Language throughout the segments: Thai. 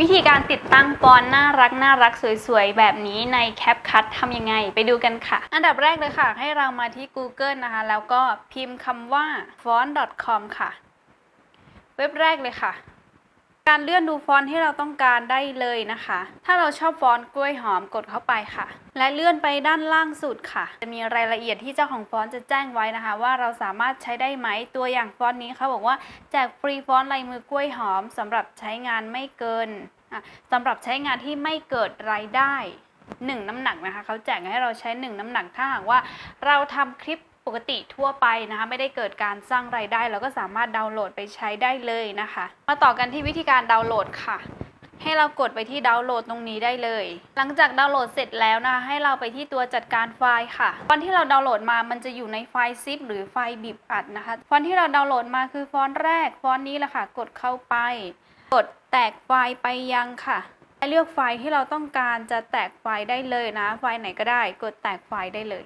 วิธีการติดตั้งฟอนต์น่ารักน่ารักสวยๆ แบบนี้ใน CapCut ทำยังไงไปดูกันค่ะ อันดับแรกเลยค่ะ ให้เรามาที่ Google นะคะ แล้วก็พิมพ์คำว่า font.com ค่ะ เว็บแรกเลยค่ะ การเลื่อนดูฟอนต์ที่เราต้องการได้เลยนะคะ ถ้าเราชอบฟอนต์กล้วยหอมกดเข้าไปค่ะ และเลื่อนไปด้านล่างสุดค่ะ จะมีรายละเอียดที่เจ้าของฟอนต์จะแจ้งไว้นะคะ ว่าเราสามารถใช้ได้ไหมตัวอย่างฟอนต์นี้เขาบอกว่าแจกฟรีฟอนต์ลายมือกล้วยหอมสำหรับใช้งานไม่เกินอะสำหรับใช้งานที่ไม่เกิดรายได้หนึ่งน้ำหนักนะคะเขาแจกให้เราใช้หนึ่งน้ำหนักถ้าหากว่าเราทำคลิป ปกติทั่วไปนะคะ ไม่ได้เกิดการสร้างรายได้ เราก็สามารถดาวน์โหลดไปใช้ได้เลยนะคะ มาต่อกันที่วิธีการดาวน์โหลดค่ะ ให้เรากดไปที่ดาวน์โหลดตรงนี้ได้เลย หลังจากดาวน์โหลดเสร็จแล้วนะคะ ให้เราไปที่ตัวจัดการไฟล์ค่ะฟอนต์ที่เราดาวน์โหลดมามันจะอยู่ในไฟล์ zip หรือไฟล์บีบอัดนะคะฟอนต์ที่เราดาวน์โหลดมาคือฟอนต์แรกฟอนต์นี้แหละค่ะ กดเข้าไป กดแตกไฟล์ไปยังค่ะเลือกไฟล์ที่เราต้องการจะแตกไฟล์ได้เลยนะ ไฟล์ไหนก็ได้ กดแตกไฟล์ได้เลย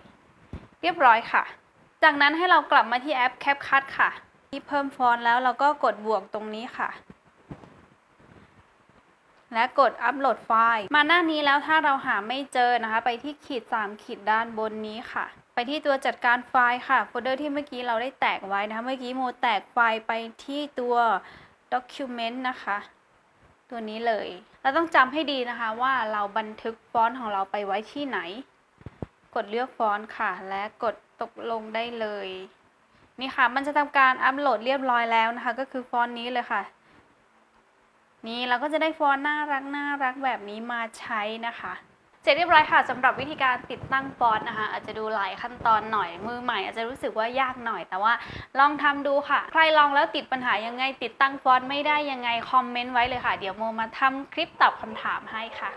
เรียบร้อยค่ะ จากนั้นให้เรากลับมาที่แอป CapCut ค่ะ ที่เพิ่มฟอนต์แล้วเราก็กดบวกตรงนี้ค่ะ และกดอัปโหลดไฟล์ มาหน้านี้แล้วถ้าเราหาไม่เจอนะคะ ไปที่ขีด 3 ขีดด้านบนนี้ค่ะ ไปที่ตัวจัดการไฟล์ค่ะโฟลเดอร์ที่เมื่อกี้เราได้แตกไว้นะคะ เมื่อกี้โมแตกไฟล์ไปที่ตัว document นะคะตัวนี้เลย เราต้องจำให้ดีนะคะว่าเราบันทึกฟอนต์ของเราไปไว้ที่ไหน กดเลือกฟอนต์ค่ะ และกดตกลงได้เลย นี่ค่ะ มันจะทำการอัปโหลดเรียบร้อยแล้วนะคะ ก็คือฟอนต์นี้เลยค่ะ นี่เราก็จะได้ฟอนต์น่ารักน่ารักแบบนี้มาใช้นะคะเสร็จเรียบร้อยค่ะสำหรับวิธีการติดตั้งฟอนต์นะคะ อาจจะดูหลายขั้นตอนหน่อยมือใหม่ อาจจะรู้สึกว่ายากหน่อย แต่ว่าลองทำดูค่ะ ใครลองแล้วติดปัญหายังไง ติดตั้งฟอนต์ไม่ได้ยังไงคอมเมนต์ไว้เลยค่ะ เดี๋ยวโมมาทำคลิปตอบคำถามให้ค่ะ